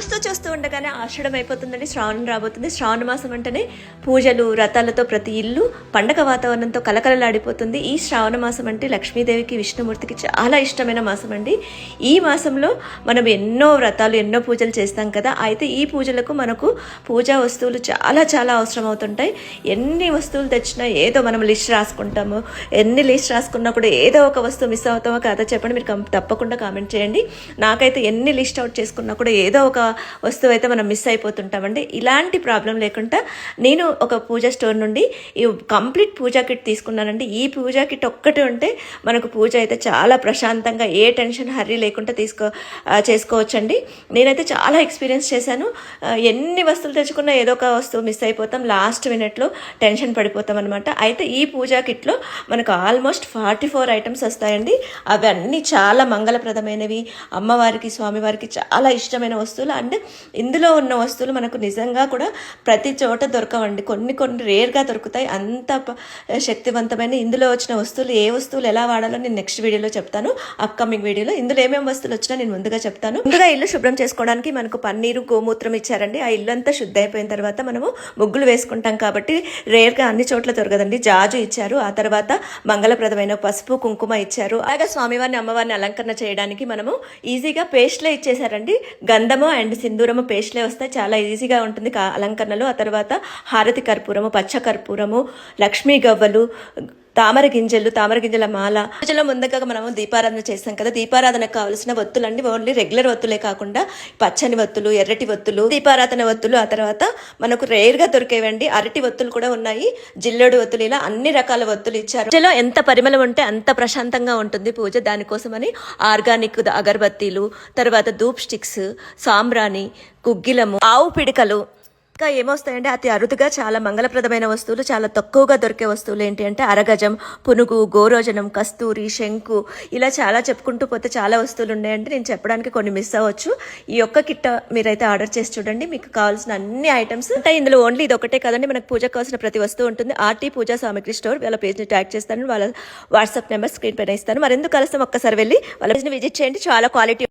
చూస్తూ చూస్తూ ఉండగానే ఆషాఢం అయిపోతుందండి శ్రావణం రాబోతుంది. శ్రావణ మాసం అంటేనే పూజలు వ్రతాలతో ప్రతి ఇల్లు పండగ వాతావరణంతో కలకలలాడిపోతుంది. ఈ శ్రావణ మాసం అంటే లక్ష్మీదేవికి విష్ణుమూర్తికి చాలా ఇష్టమైన మాసం అండి. ఈ మాసంలో మనం ఎన్నో వ్రతాలు ఎన్నో పూజలు చేస్తాం కదా అయితే ఈ పూజలకు మనకు పూజా వస్తువులు చాలా చాలా అవసరం అవుతుంటాయి ఎన్ని వస్తువులు తెచ్చినా ఏదో మనం లిస్ట్ రాసుకుంటాము. ఎన్ని లిస్ట్ రాసుకున్నా కూడా ఏదో ఒక వస్తువు మిస్ అవుతామో కదా చెప్పండి. మీరు తప్పకుండా కామెంట్ చేయండి. నాకైతే ఎన్ని లిస్ట్ అవుట్ చేసుకున్నా కూడా ఏదో ఒక వస్తువు అయితే మనం మిస్ అయిపోతుంటామండి ఇలాంటి ప్రాబ్లం లేకుండా నేను ఒక పూజ స్టోర్ నుండి ఈ కంప్లీట్ పూజా కిట్ తీసుకున్నానండి. ఈ పూజా కిట్ ఒక్కటి ఉంటే మనకు పూజ అయితే చాలా ప్రశాంతంగా ఏ టెన్షన్ హర్రీ లేకుండా తీసుకో చేసుకోవచ్చండి. నేనైతే చాలా ఎక్స్పీరియన్స్ చేశాను. ఎన్ని వస్తువులు తెచ్చుకున్నా ఏదో ఒక వస్తువు మిస్ అయిపోతాం. లాస్ట్ మినిట్లో టెన్షన్ పడిపోతాం అనమాట అయితే ఈ పూజా కిట్లో మనకు ఆల్మోస్ట్ ఫార్టీ ఫోర్ ఐటమ్స్ వస్తాయండి అవన్నీ చాలా మంగళప్రదమైనవి. అమ్మవారికి స్వామివారికి చాలా ఇష్టమైన వస్తువులు. అండ్ ఇందులో ఉన్న వస్తువులు మనకు నిజంగా కూడా ప్రతి చోట దొరకవండి. కొన్ని కొన్ని రేర్గా దొరుకుతాయి. అంత శక్తివంతమైన ఇందులో వచ్చిన వస్తువులు ఏ వస్తువులు ఎలా వాడాలో నేను నెక్స్ట్ వీడియోలో చెప్తాను. అప్కమింగ్ వీడియోలో. ఇందులో ఏమేమి వస్తువులు వచ్చినా నేను ముందుగా చెప్తాను. ముందుగా ఇల్లు శుభ్రం చేసుకోవడానికి మనకు పన్నీరు గోమూత్రం ఇచ్చారండి. ఆ ఇల్లు అంతా శుద్ధి అయిపోయిన తర్వాత మనము ముగ్గులు వేసుకుంటాం కాబట్టి రేర్గా అన్ని చోట్ల దొరకదండి. జాజు ఇచ్చారు. ఆ తర్వాత మంగళప్రదమైన పసుపు కుంకుమ ఇచ్చారు. అలాగే స్వామివారిని అమ్మవారిని అలంకరణ చేయడానికి మనము ఈజీగా పేస్ట్లే ఇచ్చేసారండి గంధము అండ్ సింధూరము పేస్ట్లే వస్తే చాలా ఈజీగా ఉంటుంది అలంకరణలు. ఆ తర్వాత హారతి కర్పూరము పచ్చ కర్పూరము లక్ష్మీ గవ్వలు తామర గింజలు తామర గింజల మాల. పూజలో ముందుగా మనము దీపారాధన చేస్తాం కదా. దీపారాధనకు కావాల్సిన వత్తులన్నీ ఓన్లీ రెగ్యులర్ వత్తులే కాకుండా పచ్చని వత్తులు ఎర్రటి వత్తులు దీపారాధన వత్తులు ఆ తర్వాత మనకు రేర్గా దొరికేవండి అరటి వత్తులు కూడా ఉన్నాయి. జిల్లేడు వత్తులు ఇలా అన్ని రకాల వత్తులు ఇచ్చారు. పూజలో ఎంత పరిమళం ఉంటే అంత ప్రశాంతంగా ఉంటుంది పూజ. దానికోసమని ఆర్గానిక్ అగరబత్తీలు తర్వాత ధూప్ స్టిక్స్ సాంబ్రాణి కుగ్గిలము ఆవు పిడికలు ఇంకా ఏమొస్తాయంటే అతి అరుదుగా చాలా మంగళప్రదమైన వస్తువులు చాలా తక్కువగా దొరికే వస్తువులు ఏంటి అంటే అరగజం పునుగు గోరోజనం కస్తూరి శంకు ఇలా చాలా చెప్పుకుంటూ పోతే చాలా వస్తువులు ఉన్నాయంటే నేను చెప్పడానికి కొన్ని మిస్ అవ్వచ్చు. ఈ ఒక్క కిట్ట మీరైతే ఆర్డర్ చేసి చూడండి. మీకు కావాల్సిన అన్ని ఐటమ్స్ అంటే ఇందులో ఓన్లీ ఇది ఒకటే కదండి. మనకు పూజకు కావాల్సిన ప్రతి వస్తువు ఉంటుంది. ఆర్టీ పూజా సామాగ్రి స్టోర్. వాళ్ళ పేజ్ని ట్యాగ్ చేస్తాను. వాళ్ళ వాట్సాప్ నెంబర్ స్క్రీన్ పైన ఇస్తాను. మరెందుకు కలుస్తాం ఒక్కసారి వెళ్ళి వాళ్ళ పేజ్ని విజిట్ చేయండి. చాలా క్వాలిటీ